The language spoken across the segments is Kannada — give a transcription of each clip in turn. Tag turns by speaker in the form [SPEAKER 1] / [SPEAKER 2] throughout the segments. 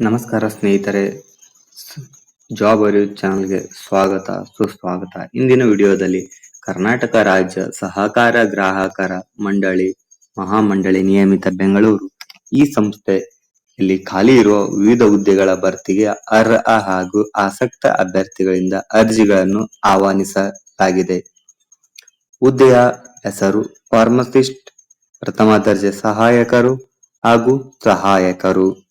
[SPEAKER 1] ನಮಸ್ಕಾರ ಸ್ನೇಹಿತರೆ. ಜಾಬ್ ಅರಿವು ಚಾನಲ್ಗೆ ಸ್ವಾಗತ, ಸುಸ್ವಾಗತ. ಇಂದಿನ ವಿಡಿಯೋದಲ್ಲಿ ಕರ್ನಾಟಕ ರಾಜ್ಯ ಸಹಕಾರ ಗ್ರಾಹಕರ ಮಂಡಳಿ, ಮಹಾಮಂಡಳಿ ನಿಯಮಿತ ಬೆಂಗಳೂರು. ಈ ಸಂಸ್ಥೆ ಇಲ್ಲಿ ಖಾಲಿ ಇರುವ ವಿವಿಧ ಹುದ್ದೆಗಳ ಭರ್ತಿಗೆ ಅರ್ಹ ಹಾಗೂ ಆಸಕ್ತ ಅಭ್ಯರ್ಥಿಗಳಿಂದ ಅರ್ಜಿಗಳನ್ನು ಆಹ್ವಾನಿಸಲಾಗಿದೆ. ಹುದ್ದೆಯ ಹೆಸರು ಫಾರ್ಮಸಿಸ್ಟ್, ಪ್ರಥಮ ದರ್ಜೆ ಸಹಾಯಕರು ಹಾಗೂ ಸಹಾಯಕರು.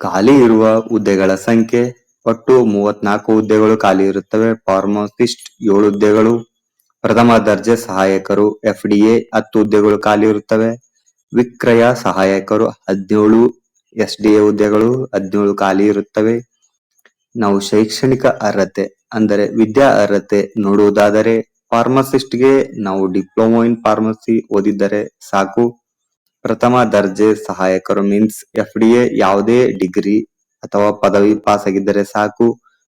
[SPEAKER 1] ಖಾಲಿ ಇರುವ ಹುದ್ದೆಗಳ ಸಂಖ್ಯೆ, ಒಟ್ಟು ಮೂವತ್ನಾಲ್ಕು ಹುದ್ದೆಗಳು ಖಾಲಿ ಇರುತ್ತವೆ. ಫಾರ್ಮಾಸಿಸ್ಟ್ ಏಳು ಹುದ್ದೆಗಳು. ಪ್ರಥಮ ದರ್ಜೆ ಸಹಾಯಕರು ಎಫ್ ಡಿ ಎ ಹತ್ತು ಹುದ್ದೆಗಳು ಖಾಲಿ ಇರುತ್ತವೆ. ವಿಕ್ರಯ ಸಹಾಯಕರು, ಹದಿನೇಳು ಎಸ್ ಡಿ ಎ ಹುದ್ದೆಗಳು, ಹದಿನೇಳು ಖಾಲಿ ಇರುತ್ತವೆ. ನಾವು ಶೈಕ್ಷಣಿಕ ಅರ್ಹತೆ, ಅಂದರೆ ವಿದ್ಯಾ ಅರ್ಹತೆ ನೋಡುವುದಾದರೆ ಫಾರ್ಮಸಿಸ್ಟ್ಗೆ ನಾವು ಡಿಪ್ಲೊಮೊ ಇನ್ ಫಾರ್ಮಸಿ ಓದಿದ್ದರೆ ಸಾಕು. ಪ್ರಥಮ ದರ್ಜೆ ಸಹಾಯಕರು ಮೀನ್ಸ್ ಎಫ್ ಡಿ ಎ ಯಾವುದೇ ಡಿಗ್ರಿ ಅಥವಾ ಪದವಿ ಪಾಸ್ ಆಗಿದ್ದರೆ ಸಾಕು.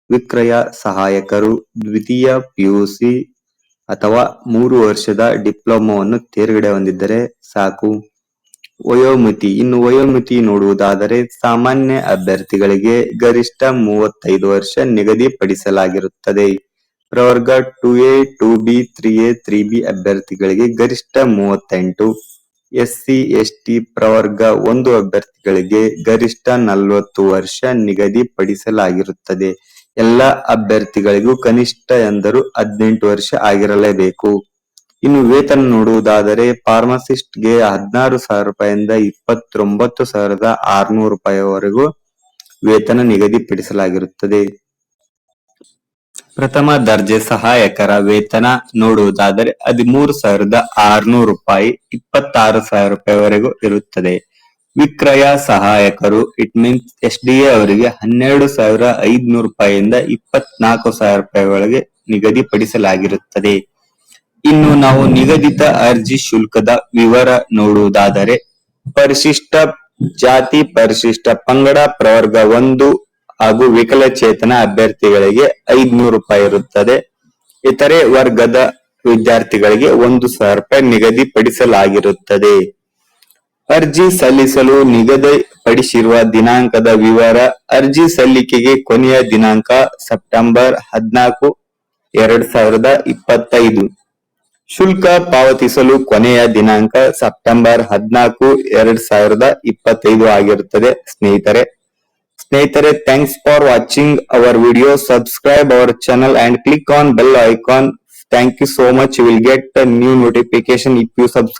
[SPEAKER 1] ವಿಕ್ರಯ ಸಹಾಯಕರು, ದ್ವಿತೀಯ ಪಿಯುಸಿ ಅಥವಾ ಮೂರು ವರ್ಷದ ಡಿಪ್ಲೊಮೋವನ್ನು ತೇರ್ಗಡೆ ಹೊಂದಿದ್ದರೆ ಸಾಕು. ವಯೋಮಿತಿ, ಇನ್ನು ವಯೋಮಿತಿ ನೋಡುವುದಾದರೆ ಸಾಮಾನ್ಯ ಅಭ್ಯರ್ಥಿಗಳಿಗೆ ಗರಿಷ್ಠ ಮೂವತ್ತೈದು ವರ್ಷ ನಿಗದಿಪಡಿಸಲಾಗಿರುತ್ತದೆ. ಪ್ರವರ್ಗ two A, two B, three A, three B ಅಭ್ಯರ್ಥಿಗಳಿಗೆ ಗರಿಷ್ಠ ಮೂವತ್ತೆಂಟು ಎಸ್ಸಿ, ಎಸ್ಟಿ ಪ್ರವರ್ಗ ಒಂದು ಅಭ್ಯರ್ಥಿಗಳಿಗೆ ಗರಿಷ್ಠ ನಲವತ್ತು ವರ್ಷ ನಿಗದಿಪಡಿಸಲಾಗಿರುತ್ತದೆ. ಎಲ್ಲ ಅಭ್ಯರ್ಥಿಗಳಿಗೂ ಕನಿಷ್ಠ ಎಂದರು ಹದಿನೆಂಟು ವರ್ಷ ಆಗಿರಲೇಬೇಕು. ಇನ್ನು ವೇತನ ನೋಡುವುದಾದರೆ ಫಾರ್ಮಸಿಸ್ಟ್ಗೆ ಹದಿನಾರು ಸಾವಿರ ರೂಪಾಯಿಂದ ಇಪ್ಪತ್ತೊಂಬತ್ತು ಸಾವಿರದ ಆರ್ನೂರು ರೂಪಾಯಿವರೆಗೂ ವೇತನ ನಿಗದಿಪಡಿಸಲಾಗಿರುತ್ತದೆ. ಪ್ರಥಮ ದರ್ಜೆ ಸಹಾಯಕರ ವೇತನ ನೋಡುವುದಾದರೆ ಹದಿಮೂರು ಸಾವಿರದ ಆರುನೂರು ರೂಪಾಯಿ ಇಪ್ಪತ್ತಾರು ಸಾವಿರ ರೂಪಾಯಿವರೆಗೂ ಇರುತ್ತದೆ. ವಿಕ್ರಯ ಸಹಾಯಕರು it means S D A ಅವರಿಗೆ ಹನ್ನೆರಡು ಸಾವಿರ ಐದುನೂರು ರೂಪಾಯಿಯಿಂದ ಇಪ್ಪತ್ನಾಲ್ಕು ಸಾವಿರ ರೂಪಾಯಿ ಒಳಗೆ ನಿಗದಿಪಡಿಸಲಾಗಿರುತ್ತದೆ. ಇನ್ನು ನಾವು ನಿಗದಿತ ಅರ್ಜಿ ಶುಲ್ಕದ ವಿವರ ನೋಡುವುದಾದರೆ ಪರಿಶಿಷ್ಟ ಜಾತಿ, ಪರಿಶಿಷ್ಟ ಪಂಗಡ, ಪ್ರವರ್ಗ ಒಂದು ಹಾಗೂ ವಿಕಲಚೇತನ ಅಭ್ಯರ್ಥಿಗಳಿಗೆ ಐದ್ನೂರು ರೂಪಾಯಿ ಇರುತ್ತದೆ. ಇತರೆ ವರ್ಗದ ವಿದ್ಯಾರ್ಥಿಗಳಿಗೆ ಒಂದು ಸಾವಿರ ರೂಪಾಯಿ ನಿಗದಿಪಡಿಸಲಾಗಿರುತ್ತದೆ. ಅರ್ಜಿ ಸಲ್ಲಿಸಲು ನಿಗದಿಪಡಿಸಿರುವ ದಿನಾಂಕದ ವಿವರ ಅರ್ಜಿ ಸಲ್ಲಿಕೆಗೆ ಕೊನೆಯ ದಿನಾಂಕ ಸೆಪ್ಟೆಂಬರ್ ಹದಿನಾಲ್ಕು, ಎರಡ್ ಸಾವಿರದ ಇಪ್ಪತ್ತೈದು. ಶುಲ್ಕ ಪಾವತಿಸಲು ಕೊನೆಯ ದಿನಾಂಕ ಸೆಪ್ಟೆಂಬರ್ ಹದಿನಾಲ್ಕು, ಎರಡ್ ಸಾವಿರದ ಇಪ್ಪತ್ತೈದು ಆಗಿರುತ್ತದೆ. ಸ್ನೇಹಿತರೆ ಸ್ನೇಹಿತರೆ thanks for watching our video subscribe our channel and click on bell icon thank you so much you will get new notification if you subscribe